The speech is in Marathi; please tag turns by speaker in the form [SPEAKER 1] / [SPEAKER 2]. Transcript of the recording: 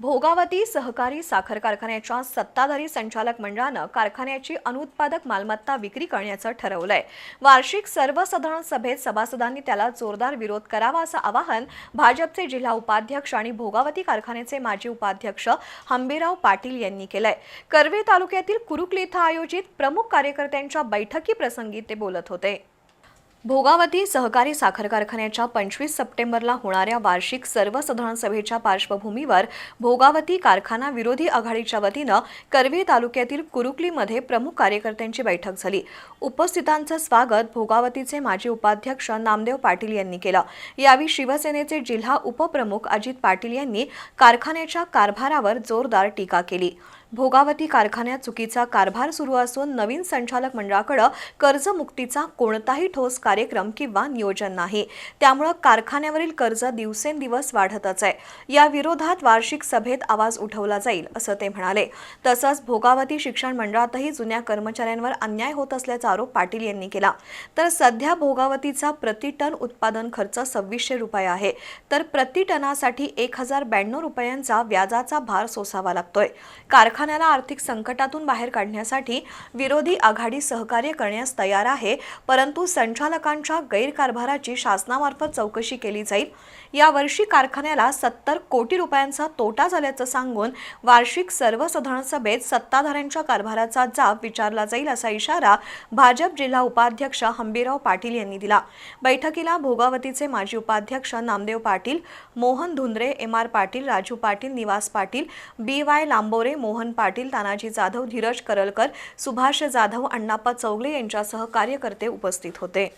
[SPEAKER 1] भोगावती सहकारी साखर कारखान्याच्या सत्ताधारी संचालक मंडळानं कारखान्याची अनुत्पादक मालमत्ता विक्री करण्याचं ठरवलंय. वार्षिक सर्वसाधारण सभेत सभासदांनी त्याला जोरदार विरोध करावा असं आवाहन भाजपचे जिल्हा उपाध्यक्ष आणि भोगावती कारखान्याचे माजी उपाध्यक्ष हंबीराव पाटील यांनी केलंय. कर्वे तालुक्यातील कुरुकली इथं आयोजित प्रमुख कार्यकर्त्यांच्या बैठकीप्रसंगी ते बोलत होते. भोगावती सहकारी साखर कारखान्याच्या पंचवीस सप्टेंबरला होणाऱ्या वार्षिक सर्वसाधारण सभेच्या पार्श्वभूमीवर भोगावती कारखाना विरोधी आघाडीच्या वतीनं करवी तालुक्यातील कुरुकलीमध्ये प्रमुख कार्यकर्त्यांची बैठक झाली. उपस्थितांचं स्वागत भोगावतीचे माजी उपाध्यक्ष नामदेव पाटील यांनी केलं. यावेळी शिवसेनेचे जिल्हा उपप्रमुख अजित पाटील यांनी कारखान्याच्या कारभारावर जोरदार टीका केली. भोगावती कारखान्यात चुकीचा कारभार सुरू असून नवीन संचालक मंडळाकडे कर्जमुक्तीचा कोणताही ठोस कार्यक्रम किंवा नियोजन नाही. त्यामुळं कारखान्यावरील कर्ज दिवसेंदिवस वाढतच आहे. या विरोधात वार्षिक सभेत आवाज उठवला जाईल असं ते म्हणाले. तसंच भोगावती शिक्षण मंडळातही जुन्या कर्मचाऱ्यांवर अन्याय होत असल्याचा आरोप पाटील यांनी केला. तर सध्या भोगावतीचा प्रति टन उत्पादन खर्च सव्वीसशे रुपये आहे. तर प्रति टनासाठी एक हजार ब्याण्णव रुपयांचा व्याजाचा भार सोसावा लागतोय. कारखान्याला आर्थिक संकटातून बाहेर काढण्यासाठी विरोधी आघाडी सहकार्य करण्यास तयार आहे परंतु संचालकांच्या गैरकारभाराची शासनामार्फत चौकशी केली जाईल. यावर्षी कारखान्याला सत्तर कोटी रुपयांचा तोटा झाल्याचं सांगून वार्षिक सर्वसाधारण सभेत सत्ताधाऱ्यांच्या कारभाराचा जाब विचारला जाईल असा इशारा भाजप जिल्हा उपाध्यक्ष हंबीराव पाटील यांनी दिला. बैठकीला भोगावतीचे माजी उपाध्यक्ष Namdev Patil Mohan Dhundre M R Patil Raju Patil Niwas Patil B Y Lambore Mohan Patil Tanaji Jadhav Dheeraj Karalkar Subhash Jadhav Annappa Chougale यांच्यासह कार्यकर्ते उपस्थित होते.